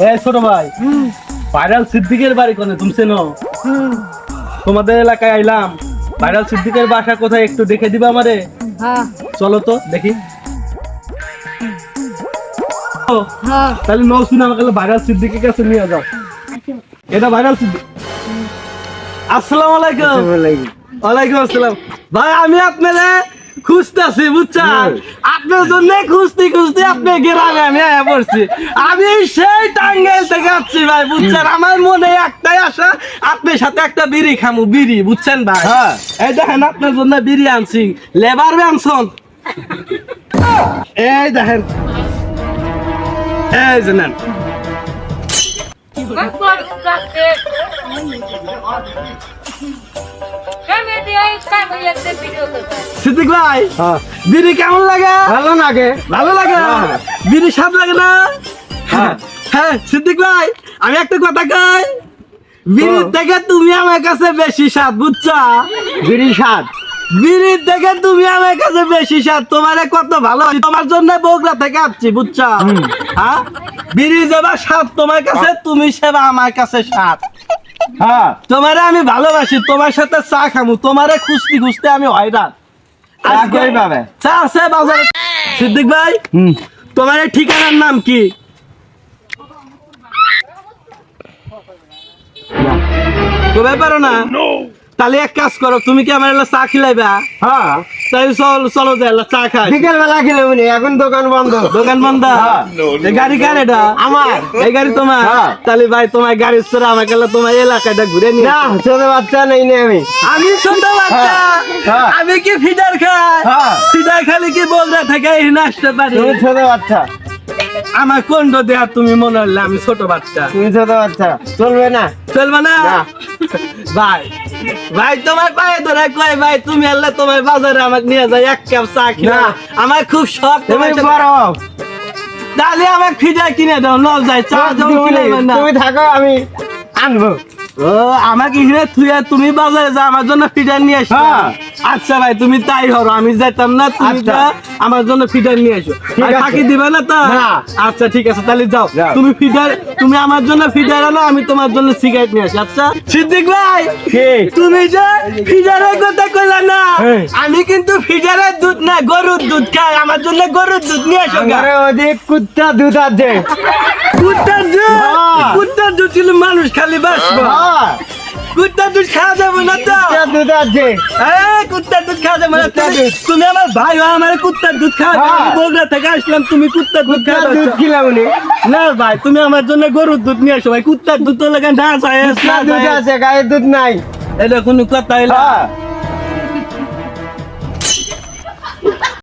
এ ছোট ভাই ভাইরাল সিদ্দিকের বাড়ি কোনে তুমি চেনো? তোমাদের এলাকায় আইলাম ভাইরাল সিদ্দিকের বাসা কোথায় একটু দেখে দিবা আমারে? হ্যাঁ। চলো তো দেখি। ও, হ্যাঁ। তাহলে নৌসিন আমাকে ভাইরাল সিদ্দিকের কাছে নিয়ে যাও। এটা ভাইরাল সিদ্দিক আসসালামু আলাইকুম। ওয়ালাইকুম আসসালাম। ভাই আমি আপনারা খুঁজতেছি বুঝছেন? আপনার জন্য খুঁজতে খুঁজতে আপনি গ্রামে আমি আয়া পড়ছি। আমি সেই টাঙ্গাইল থেকে আসছি ভাই বুঝছেন? আমার মনে একটাই আশা আপনার সাথে একটা বিড়ি খামু বিড়ি বুঝছেন ভাই? হ্যাঁ। এই দেখেন আপনার জন্য বিড়ি আনছি। লেবার আনছন এই দেখেন। এই যে নেন। সিদ্দিক ভাই হ্যাঁ। বিড়ি কেমন লাগে? ভালো লাগে। ভালো লাগে হ্যাঁ। বিড়ি স্বাদ লাগে না? হ্যাঁ। হ্যাঁ সিদ্দিক ভাই আমি একটা কথা কই। বিড়ির। থেকে তুমি আমার কাছে বেশি স্বাদ বুঝছা? বিড়ি স্বাদ? বিড়ির থেকে তুমি আমার কাছে বেশি স্বাদ তোমারে কত ভালো তোমার জন্য বগুড়া থেকে আসছি বুঝছা? হ্যাঁ? বিড়ি যেবা স্বাদ তোমার কাছে তুমি সেবা আমার কাছে স্বাদ। হ্যাঁ তোমারে আমি ভালোবাসি তোমার সাথে চা খামু তোমারে খুঁজতে খুঁজতে আমি হয়রান। চা চা আছে বাজারে। সিদ্দিক ভাই হুম। তোমার ঠিকানার নাম কি? তো ব্যাপারও না? তাহলে এক কাজ করো তুমি কি আমার চা খিলাইবা? হ্যাঁ। তাই চলো চলো যাই চা খাই। বিকেল বেলা খেলে উনি এখন দোকান বন্ধ। দোকান বন্ধ? হ্যাঁ। এই গাড়ি কার এটা? আমার। এই গাড়ি তোমার? হ্যাঁ। তাহলে ভাই তোমার গাড়ি ছেড়ে আমাকে তোমার এলাকাটা ঘুরে নিয়ে না ছোট বাচ্চা নেই নে আমি। আমি ছোট বাচ্চা। হ্যাঁ। আমি কি ফিডার খাই। ফিডার খালি কি বগরা থেকে এখানে আসতে পারি? তুমি ছোট বাচ্চা। আমার কোন দেয়া তুমি মনে হলে আমি ছোট বাচ্চা। তুমি ছোট বাচ্চা। চলবে না? চলবে না? না। ভাই তোমার পায়ে ধরে কয় ভাই তুমি আল্লাহ তোমার বাজারে আমাকে নিয়ে যাই এক কাপ চা কিনা। আমার খুব শখ তুমি বড়। তাহলে আমাকে ফিজা কিনে দাও নল যাই চা দাও কিনে না। তুমি থাকো আমি আনব। ও আমাকে হিরে থুয়া তুমি বাজারে যা আমার জন্য ফিডার নিয়ে আসো হ্যাঁ। আচ্ছা ভাই তুমি তাই হরো আমি যাইতাম না তুমি আচ্ছা। আমার জন্য ফিডার নিয়ে আর আছে। ফাঁকি দিবে না তো আচ্ছা ঠিক আছে তাহলে যাও। তুমি ফিডার তুমি আমার জন্য ফিডার আনো আমি তোমার জন্য সিগারেট নিয়ে আসি আচ্ছা সিদ্দিক ভাই তুমি যে ফিডারের কথা কইলা না হ্যাঁ। আমি কিন্তু ফিডারের দুধ না গরুর দুধ খাই আমার জন্য গরুর দুধ নিয়ে এসো গা। আমার কুত্তা দুধ আছে কুত্তার দুধ দুধ মানুষ খালি বাসবো কুত্তার দুধ খাওয়া যাবে না তো। কুত্তা দুধ আছে। এই, কুত্তার দুধ খাওয়া যাবে না। তুমি- আমার ভাই হয় আমার কুত্তার দুধ খাওয়া বগুড়া থেকে আসলাম তুমি কুত্তার দুধ খাওয়া দুধ খিলাম না ভাই তুমি আমার জন্য গরুর দুধ নিয়ে আসো ভাই। কুত্তার দুধ তো লাগে না যায় দুধ আছে গায়ের দুধ নাই। এটা কোনো কথা হইল।